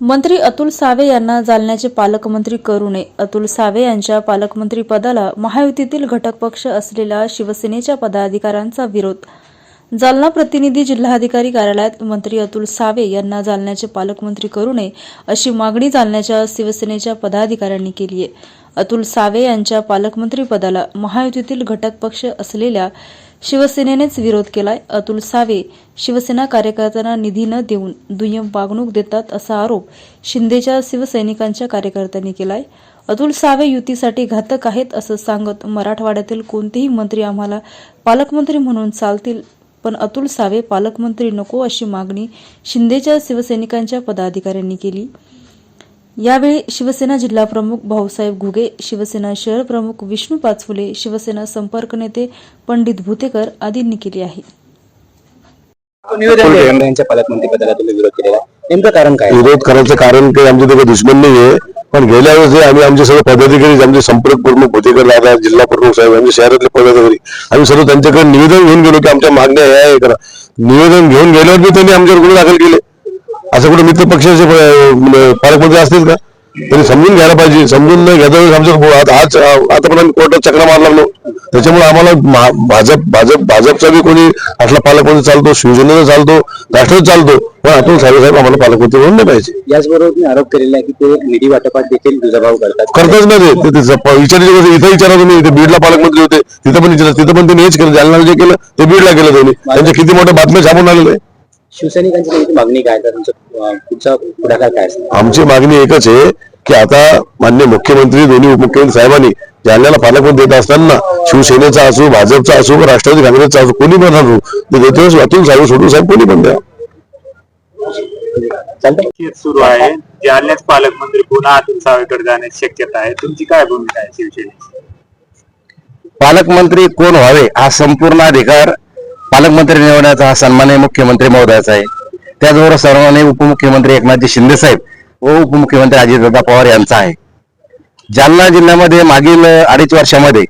मंत्री अतुल सावे यांना जालन्याचे पालकमंत्री करू नये. अतुल सावे यांच्या पालकमंत्री पदाला महायुतीतील घटक पक्ष असलेल्या शिवसेनेच्या पदाधिकाऱ्यांचा विरोध. जालना प्रतिनिधी जिल्हाधिकारी कार्यालयात मंत्री अतुल सावे यांना जालन्याचे पालकमंत्री करू नये अशी मागणी जालन्याच्या शिवसेनेच्या पदाधिकाऱ्यांनी केली आहे. अतुल सावे यांच्या पालकमंत्री पदाला महायुतीतील घटक पक्ष असलेल्या शिवसेनेनेच विरोध केलाय अतुल सावे. शिवसेना कार्यकर्त्यांना निधी न देऊन दुय्यम वागणूक देतात असा आरोप शिंदेच्या शिवसैनिकांच्या कार्यकर्त्यांनी केलाय. अतुल सावे युतीसाठी घातक आहेत असं सांगत मराठवाड्यातील कोणतेही मंत्री आम्हाला पालकमंत्री म्हणून चालतील पण अतुल सावे पालकमंत्री नको अशी मागणी शिंदेच्या शिवसैनिकांच्या पदाधिकाऱ्यांनी केली. यावेळी शिवसेना जिल्हाप्रमुख भाऊसाहेब घुगे शिवसेना शहर प्रमुख विष्णू पाचफुले शिवसेना संपर्क नेते पंडित भुतेकर आदींनी केली आहे. विरोध केलेला आहे. नेमकं कारण काय? विरोध करायचं कारण काही आमचे काही दुश्मन नाहीये पण गेल्या वेळेस आम्ही आमचे सगळे पदाधिकारी आमचे संपर्क प्रमुख भुतेकर दादा जिल्हा प्रमुख साहेब आमचे शहरातले पदाधिकारी आम्ही सर्व त्यांच्याकडे निवेदन घेऊन गेलो की आमच्या मागण्या ह्या आहे करा निवेदन घेऊन गेल्यावर बी त्यांनी आमच्यावर गुन्हे दाखल केले. असं कुठे मित्र पक्षाचे म्हणजे पालकमंत्री असतील का? त्यांनी समजून घ्यायला पाहिजे. समजून न घेता वेळेस आमच्या आज आतापर्यंत कोर्टात चक्रा मारला लागलो. त्याच्यामुळे आम्हाला मा- भाजप भाजप भाजपचा बी कोणी असला पालकमंत्री चालतो शिवसेनेचा चालतो राष्ट्रवादी चालतो. पण अतुल साहेब साहेब आम्हाला पालकमंत्री म्हणून नाही पाहिजे. याचबरोबर तुम्ही आरोप केलेला आहे की ते निधी वाटपात देखील दुजाभाव करतात. करताच नाही ते. विचारायची गोष्ट इथं विचारा तुम्ही. इथे बीडला पालकमंत्री होते. तिथं पण विचारा तिथं पण त्यांनी हेच केलं. जालन्याला जे केलं ते बीडला केलं त्यांनी. त्यांच्या किती मोठ्या बातम्या छापून आलेले आहे. शिवसैनिकांची मागणी काय? तर तुमचं पुढचा पुढाकार काय आमची मागणी एकच आहे की आता मान्य मुख्यमंत्री दोन्ही उपमुख्यमंत्री साहेबांनी जालन्याला पालकमंत्री देत असताना शिवसेनेचा असो भाजपचा असो राष्ट्रवादी काँग्रेसचा असो कोणी पण असो ते देते अतुल साहेब सोडून साहेब कोणी पण द्या. सुरू आहे. जालन्यात पालकमंत्री पुन्हा अतुल सावेकडे जाण्याची शक्यता आहे. तुमची काय भूमिका आहे शिवसेनेची? पालकमंत्री कोण व्हावे हा संपूर्ण अधिकार पालकमंत्री निवडण्याचा हा सन्मान्य मुख्यमंत्री महोदयाचा आहे. त्याचबरोबर सर्वांनी उपमुख्यमंत्री एकनाथजी शिंदे साहेब व उपमुख्यमंत्री अजितदादा पवार यांचा आहे. जालना जिल्ह्यामध्ये मागील अडीच वर्षामध्ये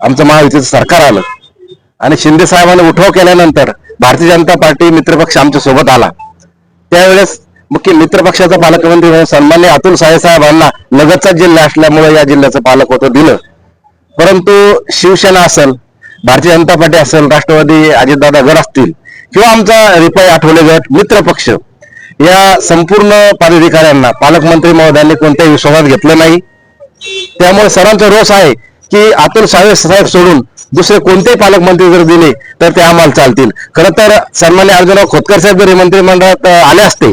आमचं महायुतीचं सरकार आलं. आणि शिंदे साहेबांनी उठाव केल्यानंतर भारतीय जनता पार्टी मित्रपक्ष आमच्यासोबत आला. त्यावेळेस मुख्य मित्रपक्षाचा पालकमंत्री म्हणून सन्मान्य अतुल साहेबांना लगतचा जिल्हा असल्यामुळे या जिल्ह्याचं पालकत्व दिलं. परंतु शिवसेना असेल भारतीय जनता पार्टी असेल राष्ट्रवादी अजितदादा गट असतील किंवा आमचा रिपाई आठवले गट मित्र पक्ष या संपूर्ण पदाधिकाऱ्यांना पालकमंत्री महोदयांनी कोणत्याही विश्वासात घेतलं नाही. त्यामुळे सर्वांचा रोष आहे की अतुल सावे साहेब सोडून दुसरे कोणतेही पालकमंत्री जर दिले तर ते आम्हाला चालतील. खरं तर सन्मान्य अर्जुनराव खोतकर साहेब जरी मंत्रिमंडळात आले असते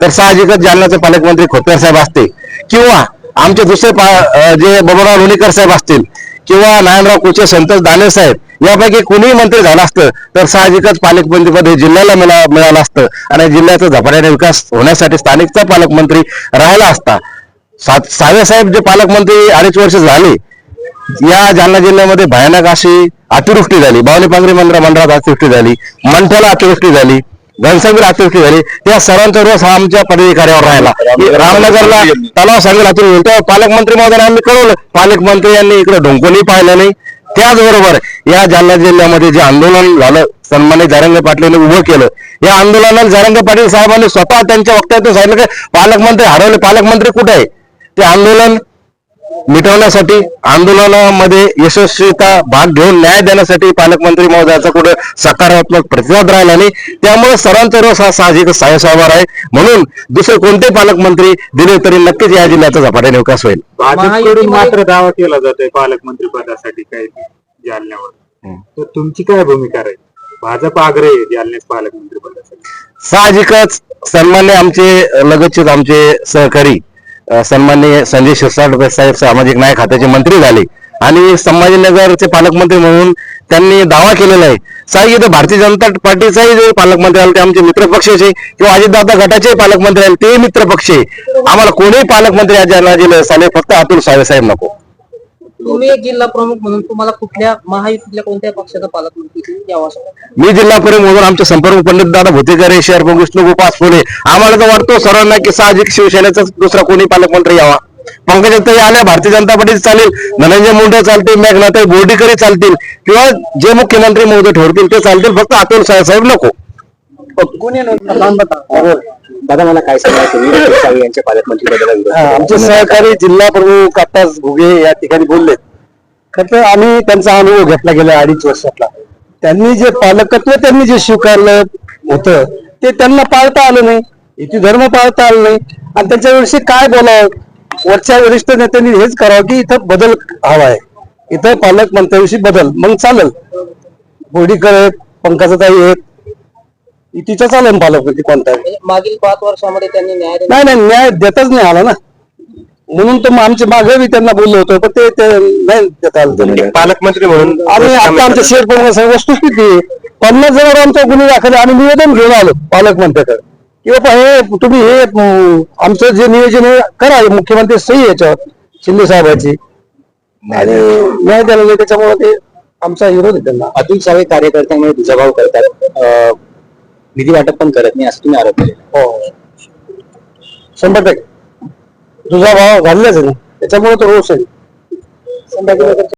तर साहजिकच जालन्याचे पालकमंत्री खोतकर साहेब असते. किंवा आमचे दुसरे पा- जे बबनराव लोणीकर साहेब असतील किंवा नारायणराव कुचे संतोष दाने साहेब यापैकी कोणीही मंत्री झालं असतं तर साहजिकच पालकमंत्रीपद हे जिल्ह्याला मिळा मिळालं असतं. आणि जिल्ह्याचा झपाट्याने विकास होण्यासाठी स्थानिकचा पालकमंत्री राहिला असता. सावे साहेब जे पालकमंत्री अडीच वर्ष झाले या जालना जिल्ह्यामध्ये भयानक अशी अतिवृष्टी झाली. बावली पांगरी मंदिरा मंडळात अतिवृष्टी झाली. मंठ्याला अतिवृष्टी झाली. घनसागीर अतिवृष्टी झाली. त्या सर्वांचा रोज हा आमच्या पदाधिकाऱ्यावर राहिला. रामनगरला तलाव सांगेल अतिवृष्टी पालकमंत्री महोदयांना आम्ही कळवलं. पालकमंत्री यांनी इकडे ढोंकोली पाहिलं नाही. त्याचबरोबर या जालना जिल्ह्यामध्ये जे आंदोलन झालं सन्मानित जारंगे पाटील उभं केलं या आंदोलनात जारंगे पाटील साहेबांनी स्वतः त्यांच्या वक्तव्यातून सांगितलं की पालकमंत्री हरवले पालकमंत्री कुठे आहे? ते आंदोलन मिटवण्यासाठी आंदोलनामध्ये यशस्वीता भाग घेऊन न्याय देण्यासाठी पालकमंत्री महोदयाचा कुठे सकारात्मक प्रतिसाद राहिला नाही. त्यामुळे सर्वांचा रोष हा साहजिक साहेबावर आहे. म्हणून दुसरे कोणते पालकमंत्री दिले तरी नक्कीच या जिल्ह्याचा झपाट्याने विकास होईल. भाजपकडून मात्र दावा केला जातोय पालकमंत्री पदासाठी काही जालन्यावर. तर तुमची काय भूमिका राहील? भाजप आग्रही जालन्यात पालकमंत्री पदासाठी. साहजिकच सन्मान्य आमचे लगतचेच आमचे सहकारी सन्माननीय संजय शिरसाट साहेब सामाजिक न्याय खात्याचे मंत्री झाले आणि संभाजीनगरचे पालकमंत्री म्हणून त्यांनी दावा केलेला आहे. साहेब इथे भारतीय जनता पार्टीचाही जे पालकमंत्री आले ते आमचे मित्रपक्षाचे किंवा अजितदादा गटाचे पालकमंत्री आले ते मित्रपक्ष आहे. आम्हाला कोणीही पालकमंत्री आज जालना जिल्ह्यात साले फक्त अतुल सावे साहेब नको. तुम्ही एक जिल्हा प्रमुख म्हणून तुम्हाला कुठल्या महायुतीतल्या कोणत्या पक्षाचा पालकमंत्री यावं असं मी जिल्हा प्रमुख म्हणून आमचे संपर्क पंडित दादा भोतेकर शहर प्रमुख विष्णू गोपास फुले आम्हाला तर वाटतो सर्वांना की साहजिक शिवसेनेचा दुसरा कोणी पालकमंत्री यावा. पंकजाताई आल्या भारतीय जनता पार्टी चालेल. धनंजय मुंडे चालतील मेघनाथाई बोर्डीकरही चालतील. किंवा जे मुख्यमंत्री महोदय ठरतील ते चालतील. फक्त अतुल साहेब नको. दादा मला काय सांगायचं? यांच्या पालकमंत्री हा. आमचे सहकारी जिल्हा प्रमुख आत्ताच घुगे या ठिकाणी बोललेत. खरं तर आम्ही त्यांचा अनुभव घेतला गेल्या अडीच वर्षातला. त्यांनी जे पालकत्व त्यांनी जे स्वीकारलं होतं ते त्यांना पाळता आलं नाही. इथे धर्म पाळता आलं नाही. आणि त्यांच्याविषयी काय बोलावं? वरच्या वरिष्ठ नेत्यांनी हेच करावं की इथं बदल हवा आहे. इथं पालकमंत्र्याविषयी बदल. मग चालेल. बोडीकर आहेत पंकजाताई आहेत तिचा चालेल पालकमंत्री कोणता आहे म्हणजे मागील पाच वर्षामध्ये त्यांनी न्याय दिला नाही नाही न्याय देताच नाही आला ना म्हणून तर मग आमच्या मागे बी त्यांना बोललो होतो पण ते ते नाही देता आलं त्यांना. पालकमंत्री म्हणून आम्ही आता आमच्या शेअर प्रमुख वस्तुस्थिती. पन्नास जणांवर आमचा गुन्हे दाखल आहे. आम्ही निवेदन घेऊन आलो पालकमंत्र्याकडे की बाबा हे तुम्ही हे अं, आमचं जे नियोजन आहे करा हे मुख्यमंत्री सही आहे याच्यावर शिंदे साहेबाची आणि न्याय द्यायला नाही त्याच्यामुळे ते आमचा विरोध आहे त्यांना अतुल सावे कार्यकर्त्यांमुळे दुजाभाव करतात अं, निधी वाटप पण करत नाही असं तुम्ही आरोप केला हो, हो शंभर टक्के. तुझा भाव घाललाच आहे ना त्याच्यामुळे तो रोष आहे.